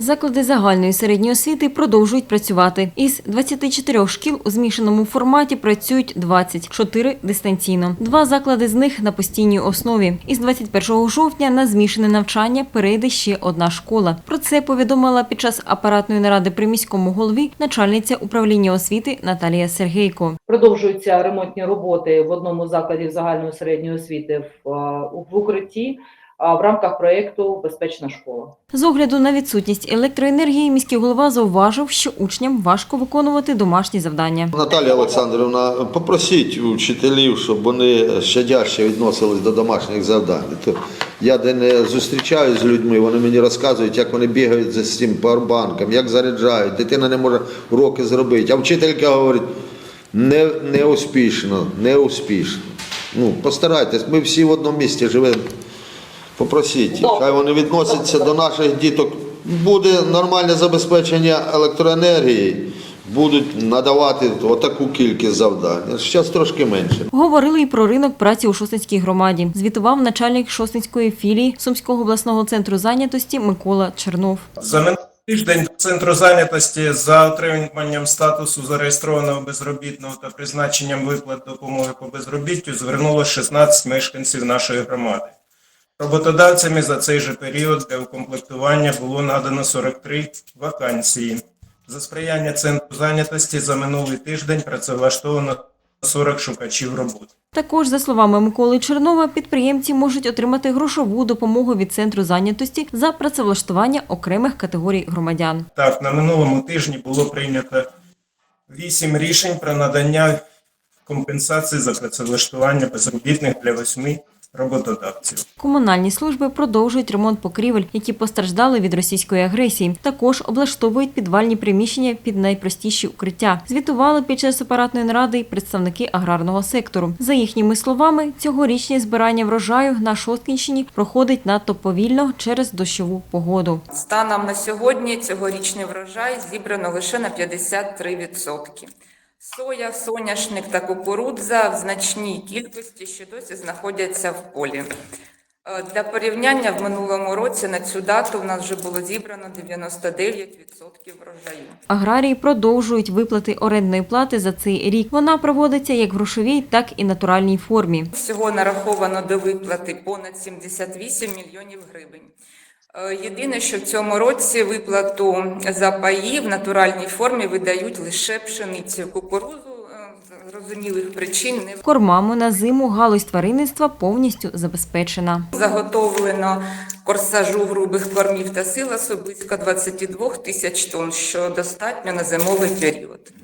Заклади загальної середньої освіти продовжують працювати. Із 24 шкіл у змішаному форматі працюють 20, 4 дистанційно. Два заклади з них на постійній основі. Із 21 жовтня на змішане навчання перейде ще одна школа. Про це повідомила під час апаратної наради при міському голові начальниця управління освіти Наталія Сергейко. Продовжуються ремонтні роботи в одному з закладів загальної середньої освіти в, е, укритті в рамках проєкту Безпечна школа. З огляду на відсутність електроенергії міський голова зауважив, що учням важко виконувати домашні завдання. Наталія Олександрівна, попросіть у вчителів, щоб вони щадяще відносились до домашніх завдань. То я де не зустрічаюся з людьми, вони мені розказують, як вони бігають за цим пауербанком, як заряджають, дитина не може уроки зробити. А вчителька говорить, не, не успішно, не успішно. Ну, постарайтесь, ми всі в одному місті живемо. Попросіть, їх, хай вони відносяться до наших діток. Буде нормальне забезпечення електроенергії, будуть надавати отаку кількість завдань. Зараз трошки менше. Говорили і про ринок праці у Шостинській громаді. Звітував начальник Шостинської філії Сумського обласного центру зайнятості Микола Чернов. За минулий тиждень до центру зайнятості за отриманням статусу зареєстрованого безробітного та призначенням виплат допомоги по безробіттю звернуло 16 мешканців нашої громади. Роботодавцями за цей же період для укомплектування було надано 43 вакансії. За сприяння центру зайнятості за минулий тиждень працевлаштовано 40 шукачів роботи. Також, за словами Миколи Чернова, підприємці можуть отримати грошову допомогу від центру зайнятості за працевлаштування окремих категорій громадян. Так, на минулому тижні було прийнято вісім рішень про надання компенсації за працевлаштування безробітних для восьми роботодавців. Комунальні служби продовжують ремонт покрівель, які постраждали від російської агресії. Також облаштовують підвальні приміщення під найпростіші укриття. Звітували під час апаратної наради й представники аграрного сектору. За їхніми словами, цьогорічне збирання врожаю на Шосткінщині проходить надто повільно через дощову погоду. Станом на сьогодні цьогорічний врожай зібрано лише на 53%. Соя, соняшник та кукурудза в значній кількості ще досі знаходяться в полі. Е, Для порівняння в минулому році на цю дату в нас вже було зібрано 99% врожаю. Аграрії продовжують виплати орендної плати за цей рік. Вона проводиться як в грошовій, так і натуральній формі. Всього нараховано до виплати понад 78 мільйонів гривень. Е, Єдине, що в цьому році виплату за паї в натуральній формі видають лише пшеницю, кукурузу е, з зрозумілих причин не Кормами на зиму галузь тваринництва повністю забезпечена. заготовлено корсажу грубих кормів та силосу близько 22 тисяч тонн, що достатньо на зимовий період.